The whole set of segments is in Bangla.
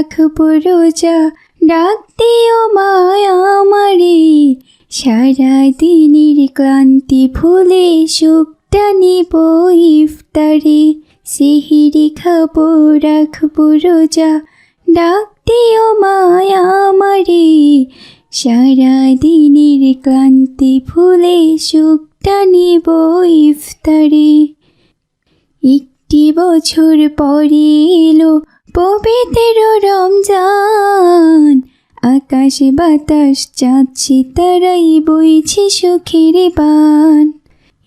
রাখব রোজা ডাক দিও মায়া আমারে সারা দিনের ক্লান্তি ভুলে সুখটা নিব ইফতারে। সিহিরি খাব রাখব রোজা ডাক দিও মায়া আমারে সারা দিনের ক্লান্তি ভুলে সুখটা নিব ইফতারে। একটি বছর পরে এলো পবিত্র রমজান। আকাশ বাতাস চাচ্ছি তারাই বইছে সুখের বান।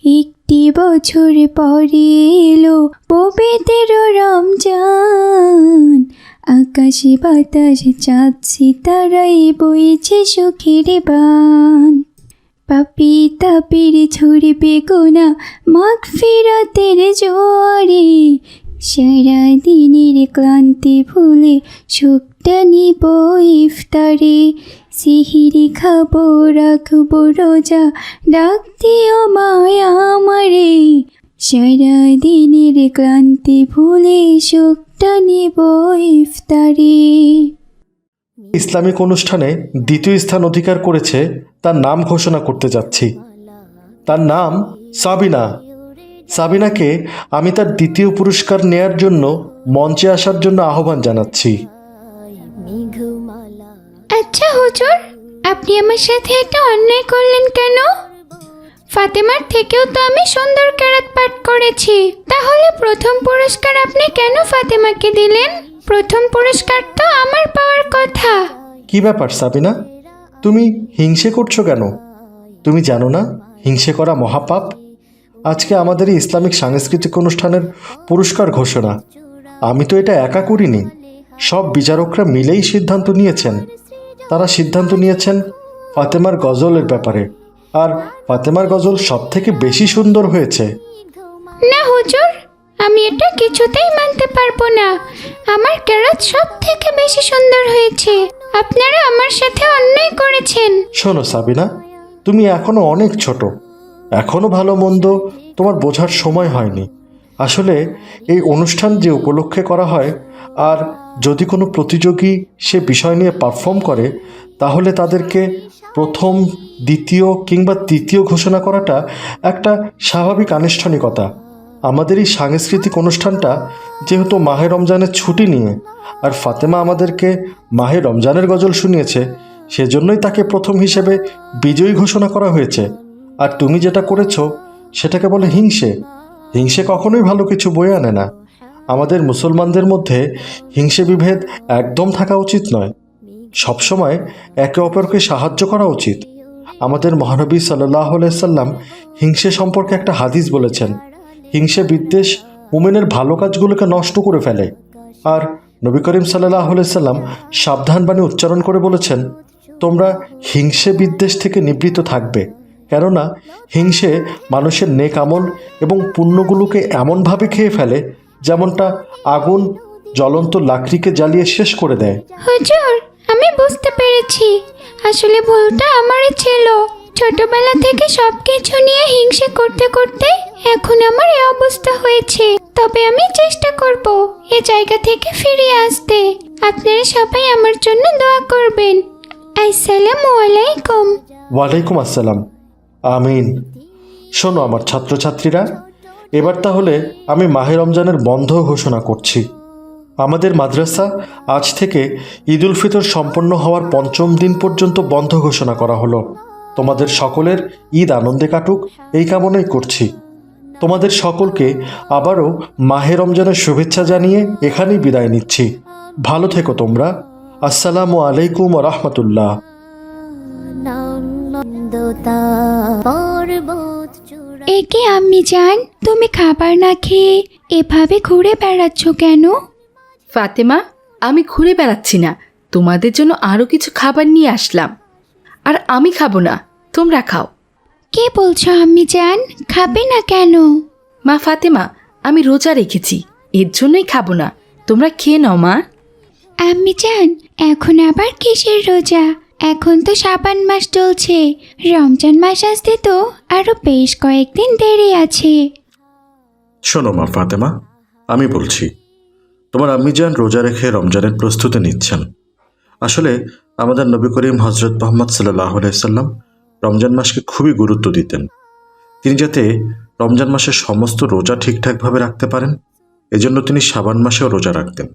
একটি বছর পরে এলো পবিত্র রমজান। আকাশ বাতাস চাচ্ছি তারাই বইছে সুখের বান। পাপি তাপের ছড়বে গোনা মাগ ফিরাতের জোয়ারে। সারা দিনের ক্লান্তি ভুলে সুখটা নিব ইফতারে। সিহিরি খাব, রাখব রোজা ডাক দিও মায়া আমারে। সারা দিনের ক্লান্তি ভুলে সুখটা নিব ইফতারে। ইসলামিক অনুষ্ঠানে দ্বিতীয় স্থান অধিকার করেছে তার নাম ঘোষণা করতে যাচ্ছি। তার নাম সাবিনা। সাবিনাকে আমি তার দ্বিতীয় পুরস্কার নেয়ার জন্য মঞ্চে আসার জন্য আহ্বান জানাচ্ছি। আচ্ছা হুজুর আপনি আমার সাথে একটা অন্যায় করলেন কেন? ফাতেমার থেকেও তো আমি সুন্দর কেরাত পাঠ করেছি। তাহলে প্রথম পুরস্কার আপনি কেন ফাতেমাকে দিলেন? প্রথম পুরস্কার তো আমার পাওয়ার কথা। কি ব্যাপার সাবিনা? তুমি হিংসে করছ কেন? তুমি জানো না হিংসে করা মহাপাপ? আজকে আমাদের এই ইসলামিক সাংস্কৃতিক অনুষ্ঠানের পুরস্কার ঘোষণা। আমি তো এটা একা করিনি। সব বিচারকরা মিলেই সিদ্ধান্ত নিয়েছেন। তারা সিদ্ধান্ত নিয়েছেন ফাতেমার গজলের ব্যাপারে। আর ফাতেমার গজল সব থেকে বেশি সুন্দর হয়েছে। না হুজুর আমি এটা কিছুতেই মানতে পারব না। আমার কেরাত সব থেকে বেশি সুন্দর হয়েছে। আপনারা আমার সাথে অন্যায় করেছেন। শোনো সাবিনা তুমি এখনও অনেক ছোট। এখনও ভালো মন্দ তোমার বোঝার সময় হয়নি। আসলে এই অনুষ্ঠান যে উপলক্ষে করা হয়, আর যদি কোনো প্রতিযোগী সে বিষয় নিয়ে পারফর্ম করে, তাহলে তাদেরকে প্রথম, দ্বিতীয় কিংবা তৃতীয় ঘোষণা করাটা একটা স্বাভাবিক আনুষ্ঠানিকতা। আমাদের এই সাংস্কৃতিক অনুষ্ঠানটা যেহেতু মাহে রমজানের ছুটি নিয়ে, আর ফাতেমা আমাদেরকে মাহে রমজানের গজল শুনিয়েছে, সেজন্যই তাকে প্রথম হিসেবে বিজয়ী ঘোষণা করা হয়েছে। আর তুমি যেটা করেছ, সেটাকে বলে হিংসে। হিংসে কখনোই ভালো কিছু বয়ে আনে না। আমাদের মুসলমানদের মধ্যে হিংসে বিভেদ একদম থাকা উচিত নয়। সবসময় একে অপরকে সাহায্য করা উচিত। আমাদের মহানবী সাল্লাহ সাল্লাম হিংসে সম্পর্কে একটা হাদিস বলেছেন। হিংসে বিদ্বেষ উমেনের ভালো কাজগুলোকে নষ্ট করে ফেলে। আর নবী করিম সাল্লাহ সাল্লাম সাবধান বাণী উচ্চারণ করে বলেছেন, তোমরা হিংসে বিদ্বেষ থেকে নিবৃত্ত থাকবে। কেননা হিংসে মানুষের নেক আমল এবং পুণ্যগুলোকে এমনভাবে খেয়ে ফেলে যেমনটা আগুন জ্বলন্ত লাকড়িকে জ্বালিয়ে শেষ করে দেয়। হুজুর আমি বুঝতে পেরেছি। আসলে ভুলটা আমারই ছিল। ছোটবেলা থেকে সব কিছু নিয়ে হিংসে করতে করতে এখন আমার এই অবস্থা হয়েছে। তবে আমি চেষ্টা করব এ জায়গা থেকে ফিরে আসতে। আপনারা সবাই আমার জন্য দোয়া করবেন। আসসালামু আলাইকুম। ওয়ালাইকুম আসসালাম। আমিন। শোনো আমার ছাত্রছাত্রীরা, এবার তাহলে আমি মাহে রমজানের বন্ধ ঘোষণা করছি। আমাদের মাদ্রাসা আজ থেকে ঈদ উল ফিতর সম্পন্ন হওয়ার পঞ্চম দিন পর্যন্ত বন্ধ ঘোষণা করা হলো। তোমাদের সকলের ঈদ আনন্দে কাটুক, এই কামনাই করছি। তোমাদের সকলকে আবারও মাহে রমজানের শুভেচ্ছা জানিয়ে এখানেই বিদায় নিচ্ছি। ভালো থেকো তোমরা। আসসালামু আলাইকুম রহমতুল্লাহ। একে আম্মি জান তুমি খাবার না খেয়ে এভাবে ঘুরে বেড়াচ্ছ কেন? ফাতেমা আমি ঘুরে বেড়াচ্ছি না। তোমাদের জন্য আরও কিছু খাবার নিয়ে আসলাম। আর আমি খাব না তোমরা খাও। কে বলছো আম্মি জান খাবে না কেন? মা ফাতেমা আমি রোজা রেখেছি এর জন্যই খাব না। তোমরা খেয়ে নাও মা। আম্মি জান এখন আবার কিসের রোজা? এখন তো সাবান মাস চলছে। রমজান মাস আসতে তো আরও বেশ কয়েকদিন দেরি আছে। শোনো মা ফাতেমা, আমি বলছি, তোমার আম্মিজান রোজা রেখে রমজানের প্রস্তুতি নিচ্ছেন। আসলে আমাদের নবী করিম হজরত মোহাম্মদ সাল্লাহ সাল্লাম রমজান মাসকে খুবই গুরুত্ব দিতেন। তিনি যাতে রমজান মাসের সমস্ত রোজা ঠিকঠাকভাবে রাখতে পারেন, এজন্য তিনি সাবান মাসেও রোজা রাখতেন।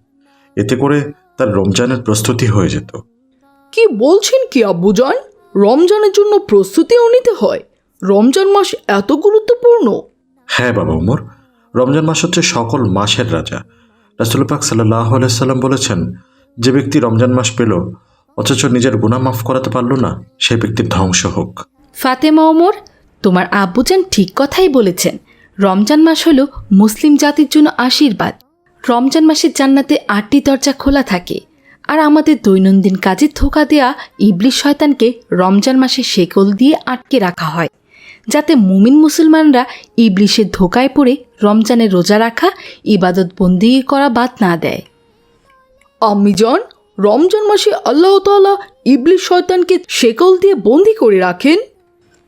এতে করে তার রমজানের প্রস্তুতি হয়ে যেত। কি বলছেন কি আব্বুজান রমজানের জন্য প্রস্তুতিও নিতে হয়। রমজান মাস এত গুরুত্বপূর্ণ। হ্যাঁ বাবা উমর রমজান মাস হচ্ছে সকল মাসের রাজা। রাসুল পাক সাল্লাহ সাল্লাম বলেছেন যে ব্যক্তি রমজান মাস পেল অথচ নিজের গুনাহ মাফ করাতে পারল না সেই ব্যক্তির ধ্বংস হোক। ফাতেমা ওমর তোমার আব্বুজান ঠিক কথাই বলেছেন। রমজান মাস হলো মুসলিম জাতির জন্য আশীর্বাদ। রমজান মাসের জান্নাতে আটটি দরজা খোলা থাকে। আর আমাদের দৈনন্দিন কাজে ধোকা দেয়া ইবলিশ শয়তানকে রমজান মাসে শেকল দিয়ে আটকে রাখা হয়, যাতে মুমিন মুসলমানরা ইবলিশের ধোকায় পড়ে রমজানের রোজা রাখা, ইবাদত বন্দি করা বাদ না দেয়। আম্মিজান রমজান মাসে আল্লাহ তাআলা ইবলিশ শয়তানকে শেকল দিয়ে বন্দি করে রাখেন?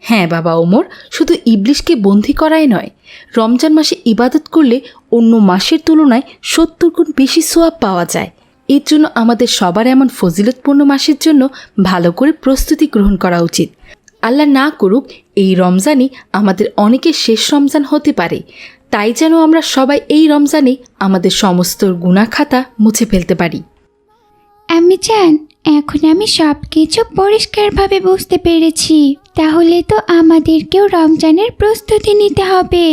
হ্যাঁ বাবা ওমর, শুধু ইবলিশকে বন্দি করাই নয়, রমজান মাসে ইবাদত করলে অন্য মাসের তুলনায় সত্তর গুণ বেশি সোয়াব পাওয়া যায় এর জন্য আমাদের সবার এমন ফজিলতপূর্ণ মাসের জন্য ভালো করে প্রস্তুতি গ্রহণ করা উচিত। আল্লাহ না করুক, এই রমজানই আমাদের অনেকের শেষ রমজান হতে পারে। তাই যেন আমরা সবাই এই রমজানে আমাদের সমস্ত গুণাখাতা মুছে ফেলতে পারি। আমি চান এখন আমি সব কিছু পরিষ্কারভাবে বুঝতে পেরেছি। তাহলে তো আমাদেরকেও রমজানের প্রস্তুতি নিতে হবে।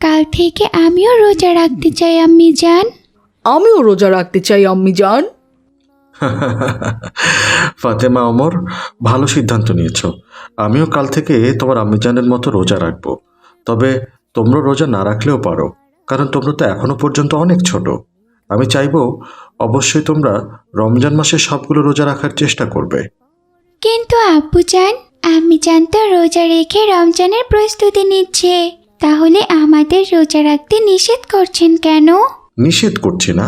কাল থেকে আমিও রোজা রাখতে চাই, আম্মি যান আমিও রোজা রাখতে চাই আম্মি আম্মিজান ফাতেমা অমর ভালো সিদ্ধান্ত নিয়েছ। আমিও কাল থেকে তোমার আম্মিজানের মতো রোজা রাখব। তবে তোমরা রোজা না রাখলেও পারো কারণ তোমরা তো এখনও পর্যন্ত অনেক ছোট। আমি চাইব অবশ্যই তোমরা রমজান মাসে সবগুলো রোজা রাখার চেষ্টা করবে। কিন্তু আব্বু যান আমি যান তো রোজা রেখে রমজানের প্রস্তুতি নিচ্ছে। তাহলে আমাদের রোজা রাখতে নিষেধ করছেন কেন? নিষেধ করছি না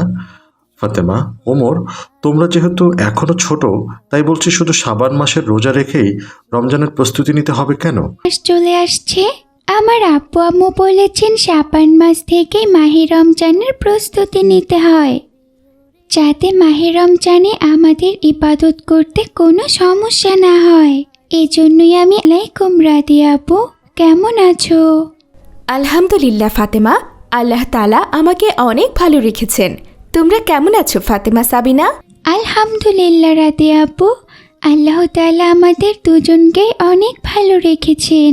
ফাতেমা। ওমর তোমরা যেহেতু এখনও ছোট তাই বলছি শুধু সাবান মাসের রোজা রেখেই রমজানের প্রস্তুতি নিতে হবে কেন? মাস চলে আসছে। আমার আব্বু আম্মু বলেছেন শাপান মাস থেকে মাহে রমজানের প্রস্তুতি নিতে হয়। যাতে মাহে রমজানে আমাদের ইবাদত করতে কোনো সমস্যা না হয়। এজন্যই আমি আলাইকুম রাদি আপু। কেমন আছো? আলহামদুলিল্লাহ ফাতেমা। আল্লাহ তালা আমাকে অনেক ভালো রেখেছেন। তোমরা কেমন আছো ফাতেমা সাবিনা? আলহামদুলিল্লাহ রাদি আপু আল্লাহ তাআলা আমাদের দুজনকেই অনেক ভালো রেখেছেন।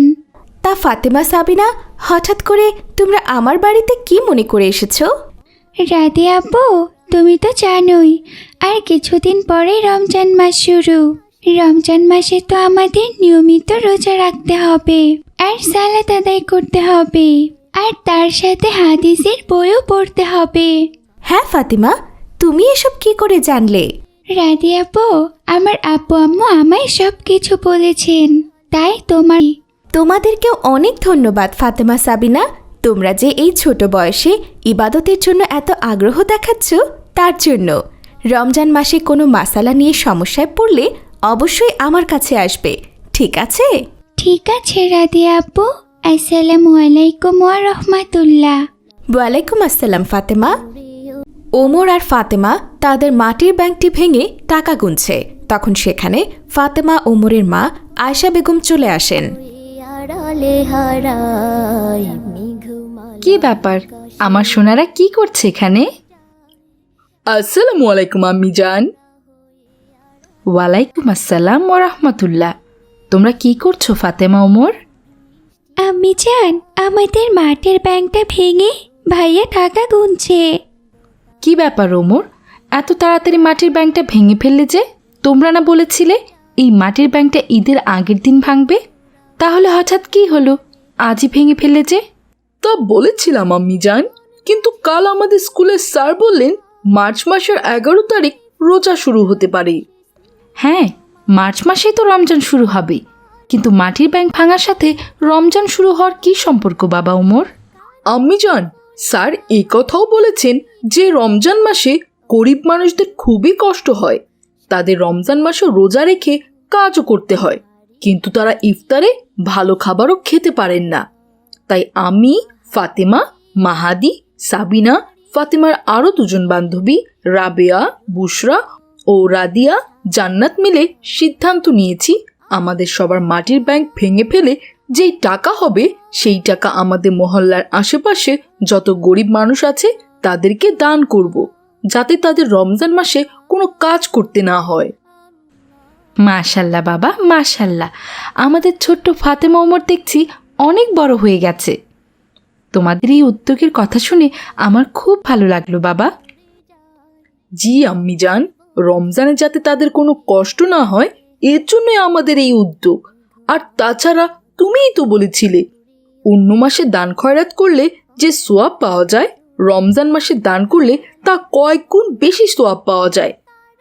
তা ফাতেমা সাবিনা হঠাৎ করে তোমরা আমার বাড়িতে কি মনে করে এসেছ? রাধে আপু তুমি তো জানোই আর কিছুদিন পরে রমজান মাস শুরু। রমজান মাসে তো আমাদের নিয়মিত রোজা রাখতে হবে আর সালাত আদায় করতে হবে। আর তার সাথে হাদিসের বইও পড়তে হবে। হ্যাঁ ফাতিমা তুমি এসব কি করে জানলে? রাধে আপু আমার আপু আম্মু আমায় সব কিছু বলেছেন। তাই তোমার তোমাদেরকেও অনেক ধন্যবাদ ফাতেমা সাবিনা। তোমরা যে এই ছোট বয়সে ইবাদতের জন্য এত আগ্রহ দেখাচ্ছ তার জন্য। রমজান মাসে কোনো মাসালা নিয়ে সমস্যায় পড়লে অবশ্যই আমার কাছে আসবে। ঠিক আছে? ঠিক আছে রাধে আপু। আসসালামু আলাইকুম ওয়া রহমাতুল্লাহ। ওয়ালাইকুম আসসালাম ফাতেমা। ওমর আর ফাতেমা তাদের মাটির ব্যাংকটি ভেঙে টাকা গুনছে। তখন সেখানে ফাতেমা ওমরের মা আয়শা বেগম চলে আসেন। কি ব্যাপার? আমার সোনারা কি করছে এখানে? আসসালামু আলাইকুম আম্মিজান ওয়ালাইকুম আসসালাম ও রহমতুল্লাহ। তোমরা কি করছ ফাতেমা ওমর? আমি চান আমাদের মাঠের ব্যাংকটা ভেঙে ভাইয়া টাকা গুনছে। কি ব্যাপার ওমর? এত তাড়াতাড়ি মাটির ব্যাংকটা ভেঙে ফেললে যে? তোমরা না বলেছিলে এই মাটির ব্যাংকটা ঈদের আগের দিন ভাঙবে? তাহলে হঠাৎ কি হলো? আজই ভেঙে ফেললে যে? তা বলেছিলাম আম্মিজান কিন্তু কাল আমাদের স্কুলের স্যার বললেন মার্চ মাসের এগারো তারিখ রোজা শুরু হতে পারে। হ্যাঁ মার্চ মাসেই তো রমজান শুরু হবে। কিন্তু মাটির ব্যাংক ভাঙার সাথে রমজান শুরু হওয়ার কি সম্পর্ক, বাবা ওমর আম্মিজান, স্যার এই কথাও বলেছেন যে রমজান মাসে গরিব মানুষদের খুবই কষ্ট হয়। তাদের রমজান মাসে রোজা রেখে কাজও করতে হয়। কিন্তু তারা ইফতারে ভালো খাবারও খেতে পারেন না। তাই আমি, ফাতেমা, মাহাদি, সাবিনা, ফাতেমার আরও দুজন বান্ধবী, রাবেয়া, বুশরা ও রাদিয়া জান্নাত মিলে সিদ্ধান্ত নিয়েছি আমাদের সবার মাটির ব্যাংক ভেঙে ফেলে যেই টাকা হবে সেই টাকা আমাদের মহল্লার আশেপাশে যত গরিব মানুষ আছে তাদেরকে দান করব যাতে তাদের রমজান মাসে কোনো কাজ করতে না হয়। মাশাল্লাহ বাবা মাশাল্লাহ। আমাদের ছোট্ট ফাতেমা ওমর দেখছি অনেক বড় হয়ে গেছে। তোমাদের এই উদ্যোগের কথা শুনে আমার খুব ভালো লাগল বাবা। জি আম্মি যান রমজানে যাতে তাদের কোনো কষ্ট না হয় এর জন্যই আমাদের এই উদ্যোগ। আর তাছাড়া তুমিই তো বলেছিলে, অন্য মাসে দান খয়রাত করলে যে সোয়াব পাওয়া যায়, রমজান মাসে দান করলে তা কয়েক গুণ বেশি সোয়াব পাওয়া যায়।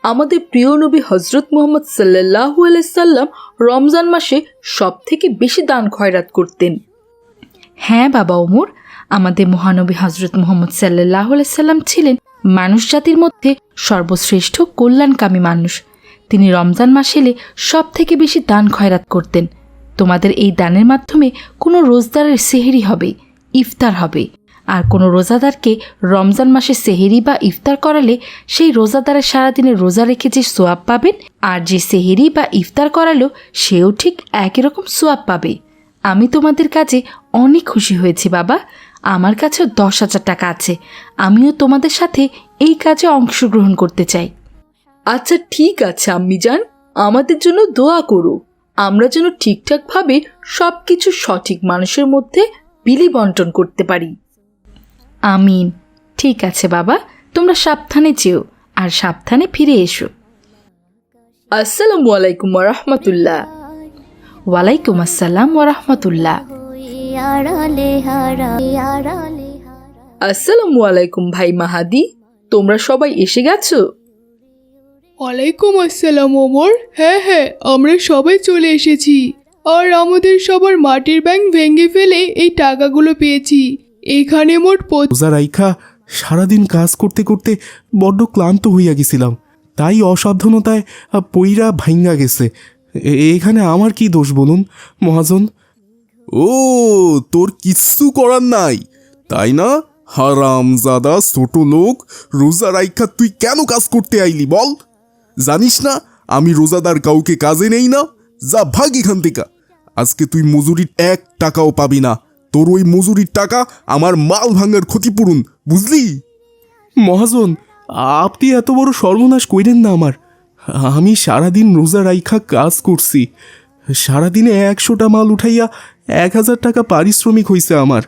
আমাদের প্রিয় নবী হজরত মোহাম্মদ সাল্লাহ আলাইসাল্লাম রমজান মাসে সব থেকে বেশি দান খয়রাত করতেন। হ্যাঁ বাবা ওমর, আমাদের মহানবী হজরত মোহাম্মদ সাল্লাহ আলাইসাল্লাম ছিলেন মানুষ জাতির মধ্যে সর্বশ্রেষ্ঠ কল্যাণকামী মানুষ। তিনি রমজান মাস এলে সব থেকে বেশি দান খয়রাত করতেন। তোমাদের এই দানের মাধ্যমে কোনো রোজদারের সেহেরি হবে, ইফতার হবে। আর কোনো রোজাদারকে রমজান মাসে সেহেরি বা ইফতার করালে সেই রোজাদারের সারাদিনে রোজা রেখে যে সোয়াব পাবেন আর যে সেহেরি বা ইফতার করালো, সেও ঠিক একই রকম সোয়াব পাবে। আমি তোমাদের কাজে অনেক খুশি হয়েছি বাবা। আমার কাছেও দশ হাজার টাকা আছে। আমিও তোমাদের সাথে এই কাজে অংশগ্রহণ করতে চাই। আচ্ছা ঠিক আছে আম্মি যান আমাদের জন্য দোয়া করো। আমরা যেন ঠিকঠাকভাবে সব কিছু সঠিক মানুষের মধ্যে বিলি বন্টন করতে পারি। আমিন। ঠিক আছে, বাবা। তোমরা সাবধানে যেও আর সাবধানে ফিরে এসো। আসসালামু আলাইকুম রহমতুল্লাহ ওয়ালাইকুম আসসালাম হারা আসসালামু আলাইকুম ভাই মাহাদি। তোমরা সবাই এসে গেছো? ওয়ালাইকুম আসসালাম ওমর। হ্যাঁ হ্যাঁ আমরা সবাই চলে এসেছি। আর আমাদের সবার মাটির ব্যাংক ভেঙে ফেলে এই টাকাগুলো পেয়েছি। এখানে মোট পঁচিশ রোজা রাইখা সারাদিন কাজ করতে করতে বড্ড ক্লান্ত হইয়া গেছিলাম। তাই অসাবধানতায় আহ, পইরা ভাইঙ্গা গেছে। এ- এখানে আমার কি দোষ বলুন মহাজন? ও তোর কিচ্ছু করার নাই। তাই না? হারামজাদা ছোট লোক রোজা রাইখা তুই কেন কাজ করতে আইলি বল? জানিস না, আমি রোজাদার কাউকে কাজে নেই না? যা ভাগ এখান থেকে। আজকে তুই মজুরির এক টাকাও পাবি না। তোর ওই মজুরির টাকা আমার মাল ভাঙার ক্ষতিপূরণ, বুঝলি? মহাজন, আপনি এত বড় সর্বনাশ কইরেন না আমার। আমি সারাদিন রোজা রাইখা কাজ করছি। সারাদিনে একশোটা মাল উঠাইয়া এক হাজার টাকা পারিশ্রমিক হইছে আমার।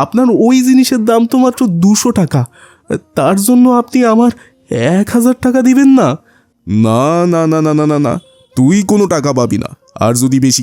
আপনার ওই জিনিসের দাম তো মাত্র দুশো টাকা। তার জন্য আপনি আমার এক হাজার টাকা দিবেন না? না না না না না না না, তুই কোনো টাকা পাবি না। আর যদি বেশি